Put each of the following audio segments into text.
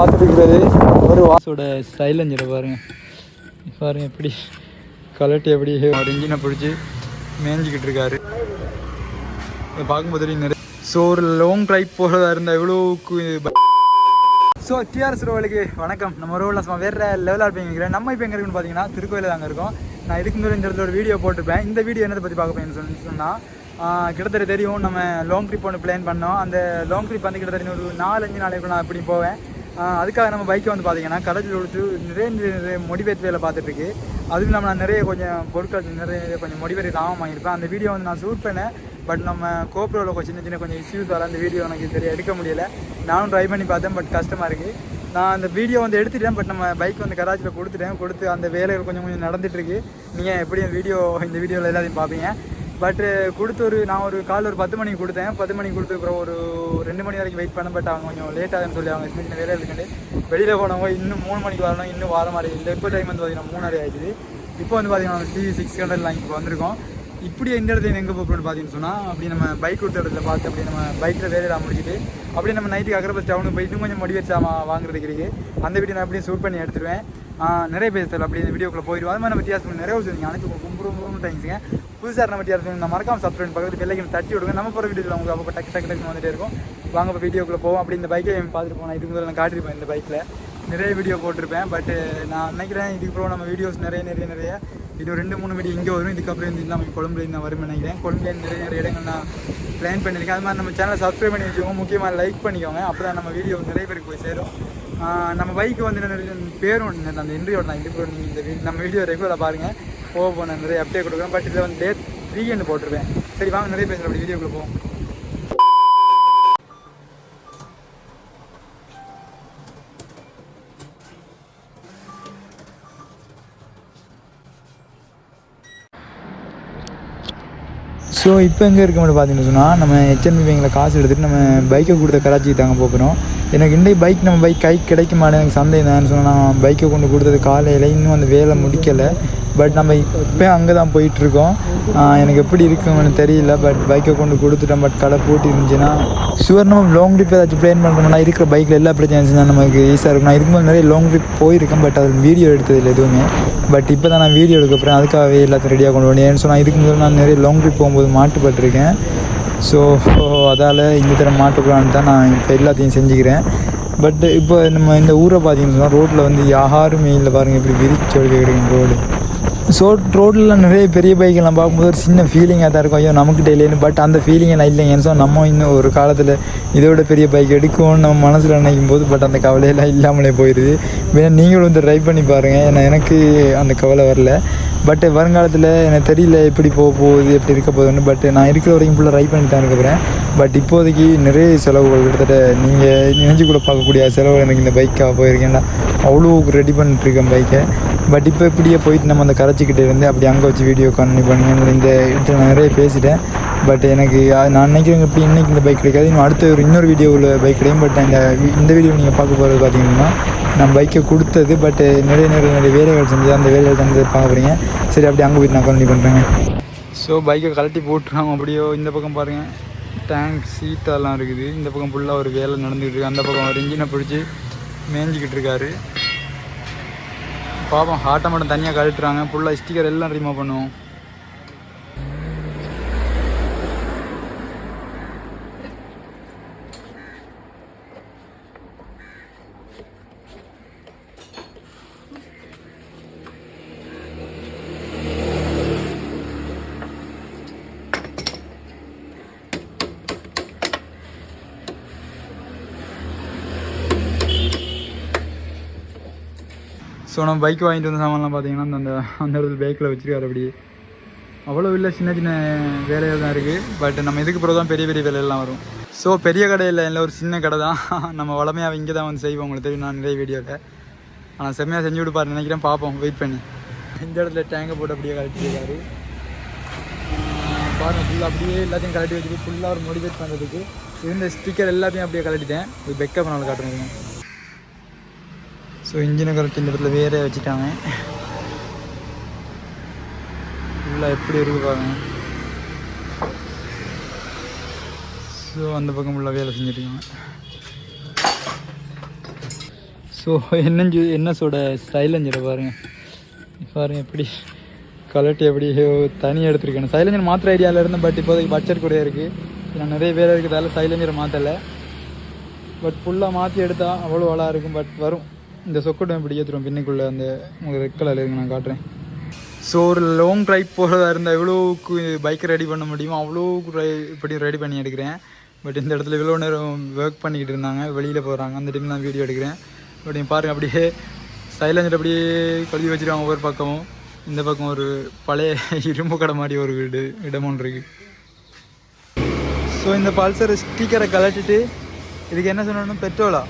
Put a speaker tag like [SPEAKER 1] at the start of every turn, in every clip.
[SPEAKER 1] பார்த்துட்டு இருக்கிறது ஒரு வாசோட சைலஞ்சரை பாருங்க. பாருங்க எப்படி கலட்டி எப்படி ஒரு இன்ஜினை பிடிச்சி மேய்ஞ்சிக்கிட்டு இருக்காரு. இதை பார்க்கும்போது நிறைய ஸோ ஒரு லாங் ட்ரைவ் போகிறதா இருந்தால் எவ்வளோக்கு ஸோ டிஆர்எஸ் ரோவலுக்கு வணக்கம். நம்ம ரோவில் சும்மா வேறு லெவலாக இருப்பீங்க நம்ம இப்போ எங்கே இருக்குன்னு பார்த்தீங்கன்னா திருக்கோயிலில் தாங்க இருக்கோம். நான் இதுக்கு முன்னாடி இந்த இடத்துல ஒரு வீடியோ போட்டிருப்பேன். இந்த வீடியோ என்னத்தை பற்றி பார்க்க போறேன்னு சொல்லி சொன்னால் கிட்டத்தட்ட தெரியும். நம்ம லாங் ட்ரிப் ஒன்று பிளான் பண்ணோம். அந்த லாங் ட்ரிப் வந்து கிட்டத்தட்ட ஒரு நாலஞ்சு நாளைக்கு நான் அப்படி போவேன். அதுக்காக நம்ம பைக்கை வந்து பார்த்தீங்கன்னா கடையில் கொடுத்து நிறைய நிறைய நிறைய மொடிவேட் வேலை பார்த்துட்டு இருக்கு அதுவும் இல்லாமல் நான் நிறைய கொஞ்சம் பொருட்கள் நிறைய கொஞ்சம் மொடிவேட் ராமம் வாங்கியிருப்பேன். அந்த வீடியோ வந்து நான் ஷூட் பண்ணேன். பட் நம்ம கோப்ரோவில் கொஞ்சம் சின்ன சின்ன கொஞ்சம் இஷ்யூஸ் வர அந்த வீடியோ எனக்கு சரியாக எடுக்க முடியல. நானும் ட்ரை பண்ணி பார்த்தேன் பட் கஷ்டமாக இருக்குது நான் அந்த வீடியோ வந்து எடுத்துட்டேன் பட் நம்ம பைக் வந்து கராச்சியில் கொடுத்துட்டேன். கொடுத்து அந்த வேலைகள் கொஞ்சம் கொஞ்சம் நடந்துட்டுருக்கு. நீங்கள் எப்படியும் வீடியோ இந்த வீடியோவில் எல்லாத்தையும் பார்ப்பீங்க. பட் கொடுத்து ஒரு நான் ஒரு கால் ஒரு பத்து மணிக்கு கொடுத்தேன். பத்து மணிக்கு கொடுத்து அப்புறம் ஒரு ரெண்டு மணி வரைக்கும் வெயிட் பண்ண பட் அவங்க கொஞ்சம் லேட் ஆகுதுன்னு சொல்லி அவங்க சின்ன சின்ன வேலை இருக்குன்னு வெளியில் போனவங்க இன்னும் மூணு மணிக்கு வரணும் இன்னும் வர மாதிரி இல்லை. இப்போ டைம் வந்து பார்த்தீங்கன்னா மூணரை ஆயிடுது இப்போ வந்து பார்த்தீங்கன்னா சி சிக்ஸ் ஹண்ட்ரட்லாம் இப்போ வந்திருக்கோம். இப்படி எந்த இடத்துல எங்கே போகணும்னு பார்த்தீங்கன்னு சொன்னால் அப்படி நம்ம பைக் விட்ட இடத்துல பார்த்து அப்படி நம்ம பைக்கில் வேலையெல்லாம் முடிச்சுட்டு அப்படியே நம்ம நைட்டுக்கு அகரபஸ் டவுனுக்கு போய் இன்னும் கொஞ்சம் மொடிவேட் சாமான் வாங்குறதுக்கு அந்த வீடியோ நான் அப்படியே ஷூட் பண்ணி எடுத்துருவேன். நிறைய பேர் சார் அப்படி இந்த வீடியோக்குள்ள போயிடுவோம். அது மாதிரி நம்ம டிஆர்எஸ் நிறைய விஷயம் அனைத்து ரொம்ப ரொம்ப ரொம்ப தேங்க்ஸுங்க புதுசாக நம்ம டிஆர்எஸ் நான் மறக்காம சப்ஸ்கிரைப் பக்கத்து பெல்லைக்கு தட்டி விடுங்க. நம்ம போகிற வீடியோவில் உங்களுக்கு அப்போ டக்கு டக்கு டக்குன்னு வந்துட்டே இருக்கும். வாங்க இப்போ வீடியோக்குள்ளே போவோம். அப்படி இந்த பைக்கை பார்த்துட்டு போனேன்? இதுக்கு முதல்ல நான் காட்டியிருப்பேன் இந்த பைக்கில் நிறைய வீடியோ போட்டிருப்பேன். பட் நான் நினைக்கிறேன் இதுக்கப்புறம் நம்ம வீடியோஸ் நிறைய நிறைய நிறைய இன்னும் ரெண்டு மூணு வீடியோ இங்கே வரும். இதுக்கப்புறம் இந்த நம்ம கொழம்புலேருந்து நான் வரும்னு நினைக்கிறேன். கொழம்புல நிறைய நிறைய இடங்கள் நான் பிளான் பண்ணியிருக்கேன். அது மாதிரி நம்ம சேனலை சப்ஸ்கிரைப் பண்ணி வச்சுக்கோங்க. முக்கியமாக லைக் பண்ணிக்கோங்க. அப்போ தான் நம்ம வீடியோ நிறைய பேருக்கு போய் சேரும். நம்ம பைக்கு வந்து என்ன பேரும் ஒன்று அந்த இன்ட்ரியோட நான் இந்த நம்ம வீடியோ ரெகுலராக பாருங்கள் போக போன நிறைய அப்டேட் கொடுக்குறேன் பட் இதில் வந்து டேட் வீக்கெண்டு போட்டிருப்பேன். சரி வாங்க நிறைய பேசுகிற அப்படி வீடியோக்குள்ளே போவோம். ஸோ இப்போ எங்கே இருக்க மட்டும் பார்த்தீங்கன்னு சொன்னால் நம்ம ஹெச்என்பி பேங்கில் காசு எடுத்துகிட்டு நம்ம பைக்கை கொடுத்த கராச்சிக்கு தாங்க போகிறோம் எனக்கு இன்றைக்கு பைக் நம்ம பைக் கை கிடைக்க எனக்கு சந்தேகம் தான். சொன்னால் நான் பைக்கை கொண்டு கொடுத்தது காலையில் இன்னும் அந்த வேலை முடிக்கலை. பட் நம்ம இப்போ அங்கே தான் போயிட்டுருக்கோம் எனக்கு எப்படி இருக்குன்னு தெரியல. பட் பைக்கை கொண்டு கொடுத்துட்டோம் பட் கடை போட்டு இருந்துச்சுன்னா ஷுவர் நம்ம லாங் ட்ரிப் ஏதாச்சும் பிளான் பண்ணுறோம்னா இருக்கிற பைக்கில் எல்லா பிரச்சனையும் இருந்துச்சுன்னா நமக்கு ஈஸியாக இருக்கும். நான் இருக்கும்போது நிறைய லாங் ட்ரிப் போயிருக்கேன். பட் அதில் வீடியோ எடுத்ததில்லை எதுவுமே. பட் இப்போ தான் நான் வீடியோ எடுக்க போகிறேன் அதுக்காகவே எல்லாத்தையும் ரெடியாக கொண்டு வந்தேன் ஏன்னு சொன்னால் இதுக்கு முதல்ல நான் நிறைய லாங் ட்ரிப் போகும்போது மாட்டுப்பட்டிருக்கேன். ஸோ அதால் இந்த தடவை மாட்டுக்கலான்னு தான் நான் இப்போ எல்லாத்தையும் செஞ்சுக்கிறேன். பட் இப்போ நம்ம இந்த ஊரை பார்த்தீங்கன்னு சொன்னால் ரோட்டில் வந்து யாருமே இல்லை பாருங்கள் இப்படி விரிச்சு கிடைக்கும் ரோடு ஸோ ரோட்டில் நிறைய பெரிய பைக்கெல்லாம் பார்க்கும்போது ஒரு சின்ன ஃபீலிங்காக தான் இருக்கும். ஐயோ நமக்கு டெய்லின்னு பட் அந்த ஃபீலிங் நான் இல்லைங்கன்னு சொன்னால் நம்ம இன்னும் ஒரு காலத்தில் இதோட பெரிய பைக் எடுக்கும்னு நம்ம மனசில் நினைக்கும் போது பட் அந்த கவலையெல்லாம் இல்லாமலே போயிடுது ஏன்னா நீங்களும் வந்து ட்ரை பண்ணி பாருங்கள் ஏன்னா எனக்கு அந்த கவலை வரல. பட் வருங்காலத்தில் எனக்கு தெரியல எப்படி போக போகுது எப்படி இருக்க போகுதுன்னு. பட் நான் இருக்கிற வரைக்கும் ஃபுல்லாக ட்ரை பண்ணி தான் இருக்கிறேன் பட் இப்போதைக்கு நிறைய செலவுகள் கிட்டத்தட்ட நீங்கள் நினைஞ்சு கூட பார்க்கக்கூடிய செலவு எனக்கு இந்த பைக்காக போயிருக்கேன்னா அவ்வளோ ரெடி பண்ணிட்டுருக்கேன் பைக்கை பட் இப்போ இப்படியே போயிட்டு நம்ம அந்த கரைச்சிக்கிட்டே இருந்து அப்படி அங்கே வச்சு வீடியோ கண்டினியூ பண்ணுங்க இந்த இடத்துல நான் நிறைய பேசிட்டேன். பட் எனக்கு நான் நினைக்கிறேன் இப்படி இன்றைக்கி இந்த பைக் கிடைக்காது. இன்னும் அடுத்த ஒரு இன்னொரு வீடியோவில் பைக் கிடைக்கும் பட் அந்த இந்த வீடியோ நீங்கள் பார்க்க போகிறது பார்த்தீங்கன்னா நான் பைக்கை கொடுத்தது பட் நிறைய நிறைய நிறைய வேலைகள் செஞ்சது அந்த வேலைகள் செஞ்சது பார்க்க போகிறீங்க சரி அப்படி அங்கே போயிட்டு நான் கண்டினியூ பண்ணுறேங்க ஸோ பைக்கை கழட்டி போட்டுருவாங்க அப்படியோ இந்த பக்கம் பாருங்கள் டேங்க் சீட்டெல்லாம் இருக்குது. இந்த பக்கம் ஃபுல்லாக ஒரு வேலை நடந்துக்கிட்டு இருக்கு. அந்த பக்கம் ஒரு இன்ஜினை பிடிச்சி மேய்ஞ்சிக்கிட்டு இருக்காரு. பாப்போம் ஹாட்டை மட்டும் தனியாக கழட்டுறாங்க. ஃபுல்லாக ஸ்டிக்கர் எல்லாம் ரிமூவ் பண்ணுவோம். ஸோ நம்ம பைக் வாங்கிட்டு வந்த சாமான்லாம் பார்த்தீங்கன்னா அந்த அந்த இடத்துல பைக்கில் வச்சுருக்காரு அப்படியே. அவ்வளோ இல்லை சின்ன சின்ன வேலைகள் தான் இருக்குது பட் நம்ம இதுக்கு பிறகு தான் பெரிய பெரிய வேலையெல்லாம் வரும். ஸோ பெரிய கடையில் இல்லை ஒரு சின்ன கடை தான். நம்ம வளமையாக இங்கே தான் வந்து செய்வோம். உங்களுக்கு தெரியும் நான் நிறைய வீடியோவில் ஆனால் செம்மையாக செஞ்சு விடுப்பார் நினைக்கிறேன். பார்ப்போம் வெயிட் பண்ணி. இந்த இடத்துல டேங்கை போட்டு அப்படியே கழட்டிருக்காரு பாருங்கள் ஃபுல்லாக அப்படியே எல்லாத்தையும் கழட்டி வச்சுட்டு ஃபுல்லாக ஒரு மோட்டிவேட் பண்ணுறதுக்கு இருந்த ஸ்டிக்கர் எல்லாத்தையும் அப்படியே கழட்டிட்டேன். இது பெக்கப் நாள் காட்டுறேன். ஸோ இன்ஜினை கரெக்ட் இந்த இடத்துல வேற வச்சுட்டாங்க. ஃபுல்லாக எப்படி இருக்கு பாருங்க. ஸோ அந்த பக்கம் ஃபுல்லாக வேலை செஞ்சுருக்காங்க ஸோ ஸோ என்ன என்னஸோட சைலஞ்சரை பாருங்க. பாருங்க எப்படி கலட்டி எப்படி தனி எடுத்துருக்கேன் சைலஞ்சர் மாத்திர ஐடியாவில் இருந்தேன் பட் இப்போதைக்கு பட்ஜெட் கூட இருக்குது நான் நிறைய பேர் இருக்கிறதால சைலஞ்சரை மாற்றலை பட் ஃபுல்லாக மாற்றி எடுத்தால் அவ்வளோ அழகாக இருக்கும் பட் வரும். இந்த சொக்கட்டும் இப்படி ஏற்றுரும் பின்னுக்குள்ளே அந்த உங்களுக்கு ரெட் கலர் இருக்கு நான் காட்டுறேன். ஸோ ஒரு லாங் ட்ரைவ் போகிறதா இருந்தால் எவ்வளோக்கு பைக்கை ரெடி பண்ண முடியுமோ அவ்வளோக்கு ட்ரை இப்படி ரெடி பண்ணி எடுக்கிறேன். பட் இந்த இடத்துல இவ்வளோ நேரம் ஒர்க் பண்ணிக்கிட்டு இருந்தாங்க. வெளியில் போகிறாங்க அந்த டைம் நான் வீடியோ எடுக்கிறேன். பட் நீங்கள் பாருங்கள் அப்படியே சைலஞ்சர் அப்படியே கழுவி வச்சுருவாங்க ஒவ்வொரு பக்கமும். இந்த பக்கம் ஒரு பழைய இரும்பு கடை மாதிரி ஒரு வீடு இடம் ஒன்று இருக்குது ஸோ இந்த பல்சர் ஸ்டிக்கரை கலட்டிட்டு இதுக்கு என்ன சொல்லணும் பெட்ரோலா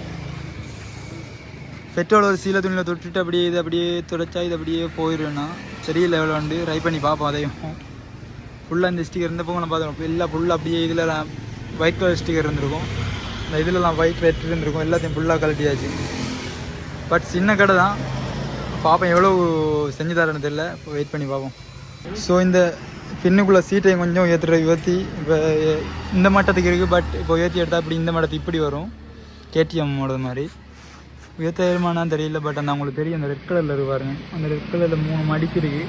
[SPEAKER 1] பெட்ரோல் ஒரு சீல துணியில் தொட்டுட்டு அப்படியே இது அப்படியே துடைச்சா இது அப்படியே போயிடுன்னா சரி லெவலில் வந்து ட்ரை பண்ணி பார்ப்போம் அதையும். ஃபுல்லாக இந்த ஸ்டிக்கர் இருந்தப்போ பக்கம் பார்த்தோம் எல்லாம் ஃபுல்லாக அப்படியே இதில் ஒயிட் கலர் ஸ்டிக்கர் இருந்திருக்கும். இந்த இதிலலாம் ஒயிட் ரெட் இருந்திருக்கும். எல்லாத்தையும் ஃபுல்லாக கழட்டியாச்சு. பட் சின்ன கடை தான். பார்ப்போம் எவ்வளோ செஞ்சு தரேன்னு தெரியல. இப்போ வெயிட் பண்ணி பார்ப்போம். ஸோ இந்த பின்னுக்குள்ளே சீட்டையும் கொஞ்சம் ஏற்றுற ஏற்றி இப்போ இந்த மட்டத்துக்கு இருக்குது பட் இப்போ ஏற்றி எடுத்தால் இப்படி இந்த மட்டத்துக்கு இப்படி வரும். கேடிஎம் மாடல் மாதிரி. உயர்த்த ஏறுமானான்னு தெரியல பட் அந்த அவங்களுக்கு தெரியும். அந்த ரெட் கலரில் இருக்கு பாருங்க. அந்த ரெட் கலரில் மூணு மடிப்பு இருக்குது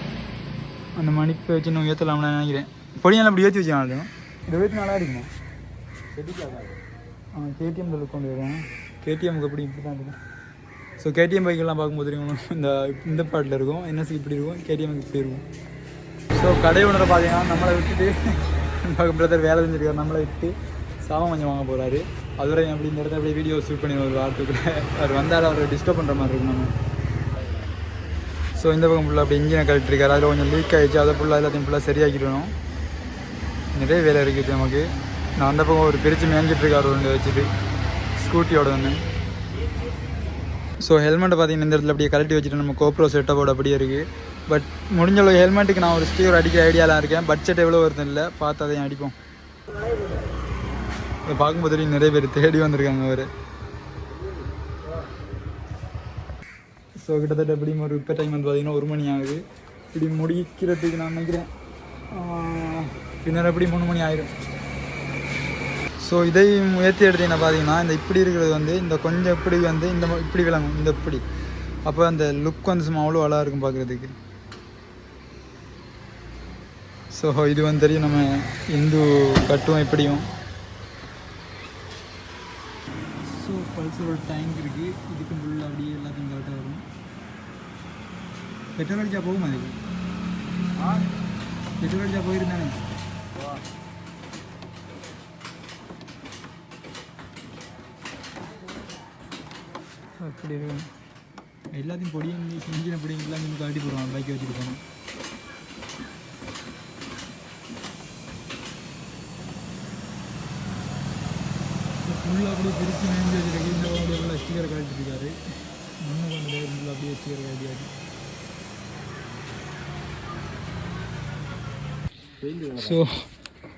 [SPEAKER 1] அந்த மடிப்பை வச்சு நான் உயர்த்தலாம்னு நான் நினைக்கிறேன். பொடியெல்லாம் அப்படி ஏற்றி வச்சுக்கலாம் இது உயர்த்தி நல்லா இருக்குமா ஆ கேடிஎம் கொண்டு வருவேன் கேடிஎம்க்கு எப்படி இப்படி தான் இருக்கும் ஸோ கேடிஎம் பைக்கெல்லாம் பார்க்கும்போது தெரியும் இந்த இந்த பாட்டில் இருக்கும். என்எஸ்சி இப்படி இருக்கும். கேடிஎம்க்கு இப்படி இருக்கும். ஸோ கடை உணர பார்த்தீங்கன்னா நம்மளை விட்டுட்டு பக்கம் பிரதர் வேலை செஞ்சிருக்காரு. நம்மளை விட்டு சாமான் கொஞ்சம் வாங்க போகிறாரு அதுவரை அப்படி இந்த இடத்துல அப்படியே வீடியோ ஷூட் பண்ணி ஒரு வாரத்துக்குள்ள அவர் வந்தால் அவரை டிஸ்டர்ப் பண்ணுற மாதிரி இருக்கும் நம்ம. ஸோ இந்த பக்கம் ஃபுல்லாக அப்படி இன்ஜினை கழட்டிருக்காரு அதில் கொஞ்சம் லீக் ஆகிடுச்சு அதை ஃபுல்லாக எல்லாத்தையும் ஃபுல்லாக சரியாக்கிடணும் நிறைய வேலை இருக்குது நமக்கு. நான் அந்த பக்கம் ஒரு பிரித்து மேய்ஞ்சிட்டு ஒன்று வச்சுட்டு ஸ்கூட்டியோட ஒன்று ஸோ ஹெல்மெட்டை பார்த்தீங்கன்னா இந்த இடத்துல அப்படியே கழட்டி வச்சுட்டு நம்ம கோப்ரோ செட்டப்போட அப்படியே இருக்குது பட் முடிஞ்ச அளவு ஹெல்மெட்டுக்கு நான் ஒரு ஸ்டீவர் அடிக்கிற ஐடியாலாம் இருக்கேன். பட்ஜெட் எவ்வளோ வருதுன்னு இல்லை. பார்த்து அதையும் அடிப்போம். இதை பார்க்கும்போது தெரியும் நிறைய பேர் தேடி வந்திருக்காங்க அவர் ஸோ கிட்டத்தட்ட எப்படியும் ஒரு இப்போ டைம் வந்து பார்த்தீங்கன்னா ஒரு மணி ஆகுது. இப்படி முடிக்கிறதுக்கு நான் நினைக்கிறேன் பின்னர் எப்படி மூணு மணி ஆயிடும் ஸோ இதையும் முயற்சி எடுத்தீங்கன்னா பார்த்தீங்கன்னா இந்த இப்படி இருக்கிறது வந்து இந்த கொஞ்சம் இப்படி வந்து இந்த ம- இப்படி விளங்கும் இந்த இப்படி. அப்போ அந்த லுக் வந்து சும்மா அவ்வளோ அழகாக இருக்கும் பார்க்குறதுக்கு ஸோ இது வந்து தெரியும் நம்ம இந்து கட்டும் எப்படியும் ஸோ பல்சரோட டேங்க் இருக்குது இதுக்கு ஃபுல்லாக அப்படியே எல்லாத்தையும் கரெக்டாக வரும். பெட்ரோல் அடிச்சா போகுமா அதுக்கு பெட்ரோல் அடிச்சா போயிருந்தானே அப்படி இருக்கும். எல்லாத்தையும் பொடியும் பொடியும் எல்லாம் இங்கே காட்டி போடுவாங்க பைக்கை வச்சுட்டு போனோம் ஃபுல்லாக அப்படியே பிரித்து மேய்ஞ்சி வச்சிருக்கு இந்த அப்படியே உள்ள ஸ்டிக்கர் கழட்டிருக்காரு இன்னும் கொஞ்சம் நேரம் ஃபுல்லாக அப்படியே ஸ்டிக்கர் கழட்டியாச்சு ஸோ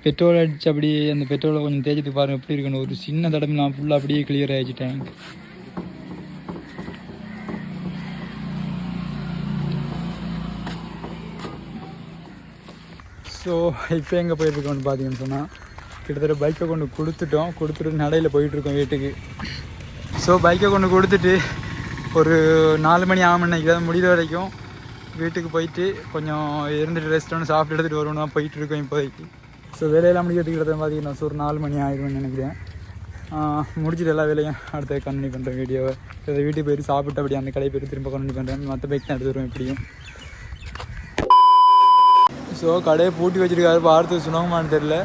[SPEAKER 1] பெட்ரோல் அடிச்சு அப்படியே அந்த பெட்ரோலை கொஞ்சம் தேய்ச்சிட்டு பாருங்கள் எப்படி இருக்கணும் ஒரு சின்ன தடவை நான் ஃபுல்லாக அப்படியே கிளியர் ஆகிடுச்சு டேங்க் ஸோ இப்போ எங்கே போயிட்டுருக்கோன்னு பார்த்தீங்கன்னு சொன்னால் கிட்டத்தட்ட பைக்கை கொண்டு கொடுத்துட்டோம். கொடுத்துட்டு நடையில் போயிட்டுருக்கோம் வீட்டுக்கு. ஸோ பைக்கை கொண்டு கொடுத்துட்டு ஒரு நாலு மணி ஆகும் நினைக்கிறேன் முடிகிற வரைக்கும் வீட்டுக்கு போயிட்டு கொஞ்சம் இருந்துட்டு ரெஸ்ட் ஒன்று சாப்பிட்டு எடுத்துகிட்டு வருவோம் தான் போயிட்டு இருக்கோம் இப்போதைக்கு. ஸோ வேலையெல்லாம் முடிக்கிறதுக்கு கிட்டத்தட்ட பார்த்தீங்கன்னா ஸோ ஒரு நாலு மணி ஆயிடும்னு நினைக்கிறேன். முடிச்சுட்டு எல்லா வேலையும் அடுத்த கண்டினியூ பண்ணுறேன் வீடியோவை இதை வீட்டுக்கு போயிட்டு சாப்பிட்டு அப்படியே அந்த கடை போயிட்டு திரும்ப கண்டினியூ பண்ணுறேன் மற்ற பைக் தான் எடுத்து எப்படியும். ஸோ கடையை பூட்டி வச்சுருக்காரு பார்த்து சுனகுமான்னு தெரில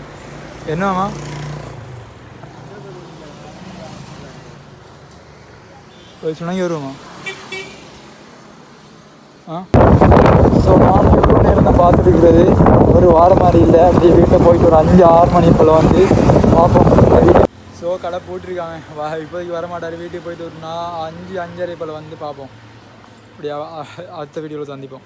[SPEAKER 1] என்னம்மா? போய் சுணங்கி வருவோமா ஆ? ஸோ நான் இவ்வளோ நேரம் தான் பார்த்துட்டு ஒரு வாரம் மாதிரி இல்லை. அப்படியே வீட்டில் போயிட்டு ஒரு அஞ்சு ஆறு மணி போல் வந்து பார்ப்போம் ஸோ கடை போட்டிருக்காங்க. வா இப்போதைக்கு வர மாட்டார் வீட்டுக்கு போயிட்டு ஒரு நான் அஞ்சு அஞ்சரை போல் வந்து பார்ப்போம் அப்படியே அடுத்த வீடியோவில் சந்திப்போம்.